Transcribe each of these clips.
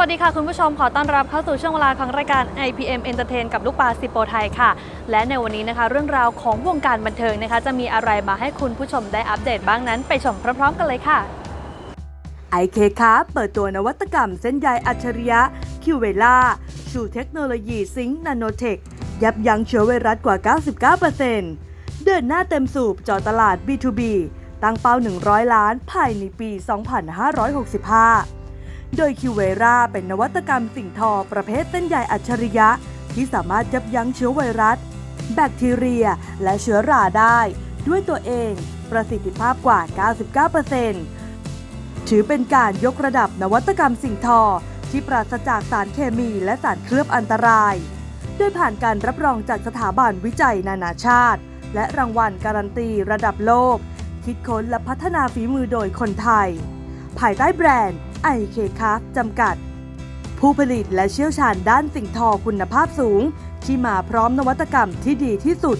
วัสดีค่ะ คุณผู้ชมขอต้อนรับเข้าสู่ช่วงเวลาของรายการ IPM Entertain กับลูกปลาสิโปไทยค่ะ และในวันนี้นะคะ เรื่องราวของวงการบันเทิงนะคะ จะมีอะไรมาให้คุณผู้ชมได้อัปเดตบ้างนั้น ไปชมพร้อมๆ กันเลยค่ะไอเคคัเปิดตัวนวัตกรรมเส้นใยอัจฉริยะคิวเวล่าชูเทคโนโลยีซิงค์นาโนเทคยับยั้งเชื้อไวรัสกว่า 99%เดินหน้าเต็มสูบจอตลาด B2B ตั้งเป้า 100 ล้านภายในปี 2565 โดยคิวเวราเป็นนวัตกรรมสิ่งทอประเภทเส้นใยอัจฉริยะ ที่สามารถยับยั้งเชื้อไวรัส แบคทีเรีย และเชื้อราได้ ด้วยตัวเองประสิทธิภาพกว่า 99%ถือเป็นการยกระดับนวัตกรรมสิ่งทอที่ปราศจากสารเคมีและสารเคลือบอันตราย โดยผ่านการรับรองจากสถาบันวิจัยนานาชาติ และรางวัลการันตีระดับโลก คิดค้นและพัฒนาฝีมือโดยคนไทย ภายใต้แบรนด์ IK c a f จำกัด ผู้ผลิตและเชี่ยวชาญด้านสิ่งทอคุณภาพสูง ที่มาพร้อมนวัตกรรมที่ดีที่สุด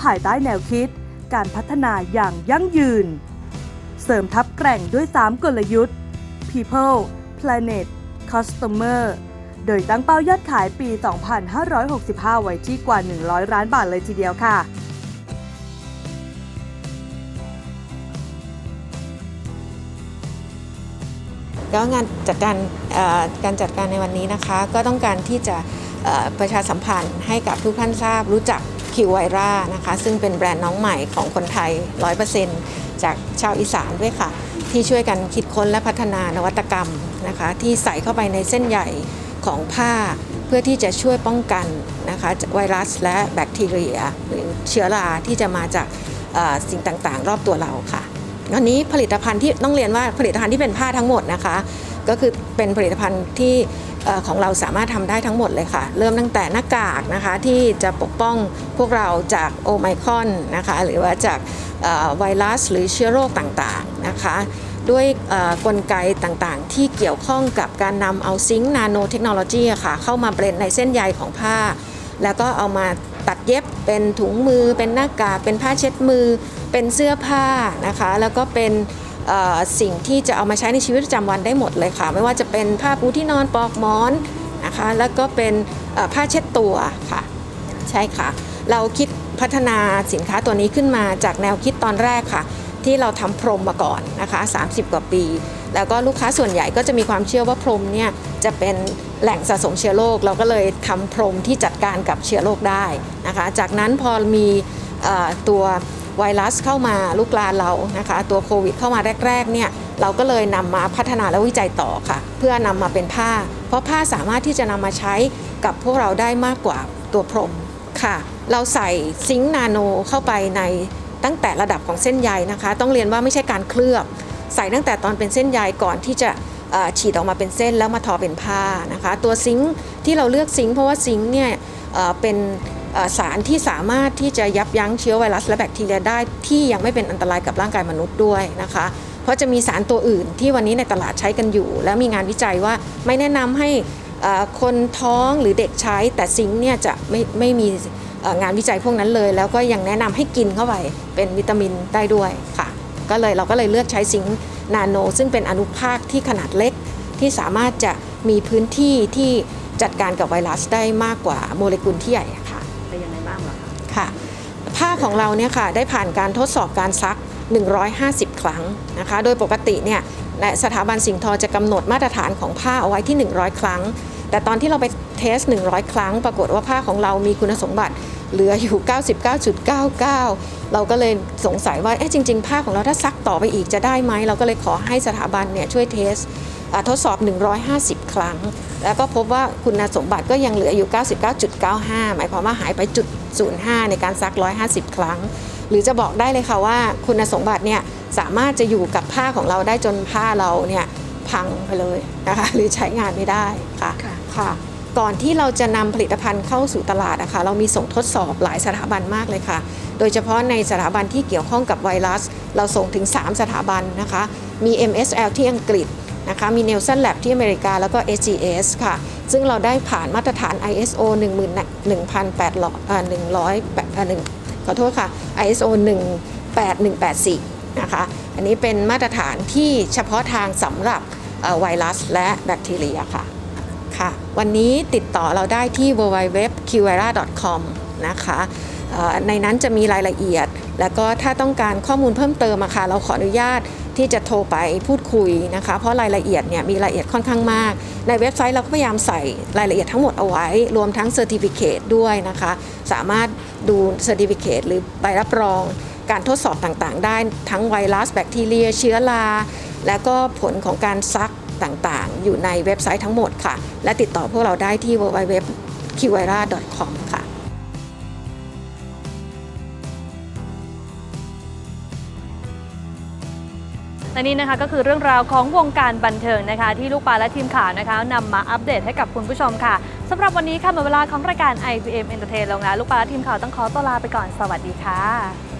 ภายใต้แนวคิด การพัฒนาอย่างยั่งยืน เสริมทับแกร่งด้วย 3 กลยุทธ์ People Planet Customer โดยตั้งเป้ายอดขายปี 2565 ไว้ที่กว่า 100 ล้านบาทเลยทีเดียวค่ะ ก็งานจัดการการจัดการในวันนี้นะคะ ก็ต้องการที่จะประชาสัมพันธ์ให้กับทุกท่านทราบรู้จักคิวไวรานะคะ ซึ่งเป็นแบรนด์น้องใหม่ของคนไทย 100%จากชาวอีสานด้วยค่ะ ที่ช่วยกันคิดค้นและพัฒนานวัตกรรมนะคะ ที่ใส่เข้าไปในเส้นใยของผ้า เพื่อที่จะช่วยป้องกันนะคะไวรัสและแบคทีเรีย หรือเชื้อราที่จะมาจากสิ่งต่างๆ รอบตัวเราค่ะ วันนี้ผลิตภัณฑ์ที่ต้องเรียนว่าผลิตภัณฑ์ที่เป็นผ้าทั้งหมดนะคะ ก็คือเป็นผลิตภัณฑ์ที่ของเราสามารถทำได้ทั้งหมดเลยค่ะ เริ่มตั้งแต่หน้ากากนะคะที่จะปกป้องพวกเราจากโอไมครอนนะคะหรือว่าจากไวรัสหรือเชื้อโรคต่างๆนะคะด้วยกลไกต่างๆ ที่เกี่ยวข้องกับการนำเอาซิงค์นาโนเทคโนโลยีค่ะเข้ามาเบรนในเส้นใยของผ้า แล้วก็เอามา ตัดเย็บเป็นถุงมือ เป็นหน้ากากเป็นผ้าเช็ดมือ เป็นเสื้อผ้านะคะ แล้วก็เป็นสิ่งที่จะเอามาใช้ในชีวิตประจำวันได้หมดเลยค่ะ ไม่ว่าจะเป็นผ้าปูที่นอนปลอกหมอนนะคะ แล้วก็เป็นผ้าเช็ดตัวค่ะ ใช่ค่ะ เราคิดพัฒนาสินค้าตัวนี้ขึ้นมาจากแนวคิดตอนแรกค่ะ ที่เราทำพรมมาก่อนนะคะ 30 กว่าปี แล้วก็ลูกค้าส่วนใหญ่ก็จะมีความเชื่อว่าพรมเนี่ยจะเป็นแหล่งสะสมเชื้อโรคเราก็เลยทำพรมที่จัดการกับเชื้อโรคได้นะคะ จากนั้นพอมีอตัวไวรัสเข้ามาลูกลานเรานะคะ ตัวโควิดเข้ามาแรกๆเนี่ยเราก็เลยนำมาพัฒนาและวิจัยต่อค่ะ เพื่อนำมาเป็นผ้า เพราะผ้าสามารถที่จะนำมาใช้กับพวกเราได้มากกว่าตัวพรมค่ะ เราใส่ซิงค์นาโนเข้าไปในตั้งแต่ระดับของเส้นใยนะคะ ต้องเรียนว่าไม่ใช่การเคลือบ ใส่ตั้งแต่ตอนเป็นเส้นใยก่อนที่จะฉีดออกมาเป็นเส้นแล้วมาทอเป็นผ้านะคะ ตัวซิงค์ที่เราเลือกซิงค์เพราะว่าซิงค์เนี่ยเป็นสารที่สามารถที่จะยับยั้งเชื้อไวรัสและแบคทีเรียได้ที่ยังไม่เป็นอันตรายกับร่างกายมนุษย์ด้วยนะคะ เพราะจะมีสารตัวอื่นที่วันนี้ในตลาดใช้กันอยู่ แล้วมีงานวิจัยว่าไม่แนะนำให้คนท้องหรือเด็กใช้ แต่ซิงค์เนี่ยจะไม่ไม่มีงานวิจัยพวกนั้นเลย แล้วก็ยังแนะนำให้กินเข้าไปเป็นวิตามินได้ด้วยค่ะ ก็เลยเราก็เลยเลือกใช้ซิงค์นาโน ซึ่งเป็นอนุภาคที่ขนาดเล็กที่สามารถจะมีพื้นที่ที่จัดการกับไวรัสได้มากกว่าโมเลกุลที่ใหญ่อะค่ะเป็นยังไงบ้างเหรอคะค่ะผ้าของเราเนี่ยค่ะได้ผ่านการทดสอบการซัก 150 ครั้งนะคะ โดยปกติเนี่ยและสถาบันสิ่งทอจะกำหนดมาตรฐานของผ้าเอาไว้ที่ 100 ครั้ง แต่ตอนที่เราไปเทส 100 ครั้ง ปรากฏว่าผ้าของเรามีคุณสมบัติเหลืออยู่ 99.99 เราก็เลยสงสัยว่าเอ๊ะจริง ๆ ผ้าของเราถ้าซักต่อไปอีกจะได้ไหม เราก็เลยขอให้สถาบันเนี่ยช่วยเทสทดสอบ 150 ครั้ง แล้วก็พบว่าคุณสมบัติก็ยังเหลืออยู่ 99.95 หมายความว่าหายไปจุด05 ในการซัก 150 ครั้ง หรือจะบอกได้เลยค่ะว่าคุณสมบัติเนี่ยสามารถจะอยู่กับผ้าของเราได้จนผ้าเราเนี่ยพังไปเลยนะคะหรือใช้งานไม่ได้ค่ะ ค่ะ ก่อนที่เราจะนำผลิตภัณฑ์เข้าสู่ตลาดนะคะเรามีส่งทดสอบหลายสถาบันมากเลยค่ะ โดยเฉพาะในสถาบันที่เกี่ยวข้องกับไวรัส เราส่งถึง 3 สถาบันนะคะ มี MSL ที่อังกฤษนะคะมี Nelson Lab ที่อเมริกาแล้วก็ SGS ค่ะ ซึ่งเราได้ผ่านมาตรฐาน ISO 1,800อ่า100อ่าหนึ่งขอโทษค่ะ ISO 18184 นะคะ อันนี้เป็นมาตรฐานที่เฉพาะทางสำหรับไวรัสและแบคทีเรียค่ะ วันนี้ติดต่อเราได้ที่ www.qira.com นะคะในนั้นจะมีรายละเอียด แล้วก็ถ้าต้องการข้อมูลเพิ่มเติมอะค่ะเราขออนุญาตที่จะโทรไปพูดคุยนะคะ เพราะรายละเอียดเนี่ยมีรายละเอียดค่อนข้างมาก ในเว็บไซต์เราก็พยายามใส่รายละเอียดทั้งหมดเอาไว้ รวมทั้งเซอร์ติฟิเคด้วยนะคะ สามารถดูเซอร์ติฟิเคตหรือใบรับรองการทดสอบต่างๆ ได้ทั้งไวรัสแบคทีเรีย เชื้อรา และก็ผลของการซัก ต่างๆ อยู่ในเว็บไซต์ทั้งหมดค่ะ และติดต่อพวกเราได้ที่ www.qira.com ค่ะและนี่นะคะก็คือเรื่องราวของวงการบันเทิงนะคะ ที่ลูกปลาและทีมข่าวนะคะนำมาอัปเดตให้กับคุณผู้ชมค่ะสำหรับวันนี้ค่ะหมดเวลาของรายการ IPM Entertain แล้วนะลูกปลาและทีมข่าวต้องขอตัวลาไปก่อนสวัสดีค่ะ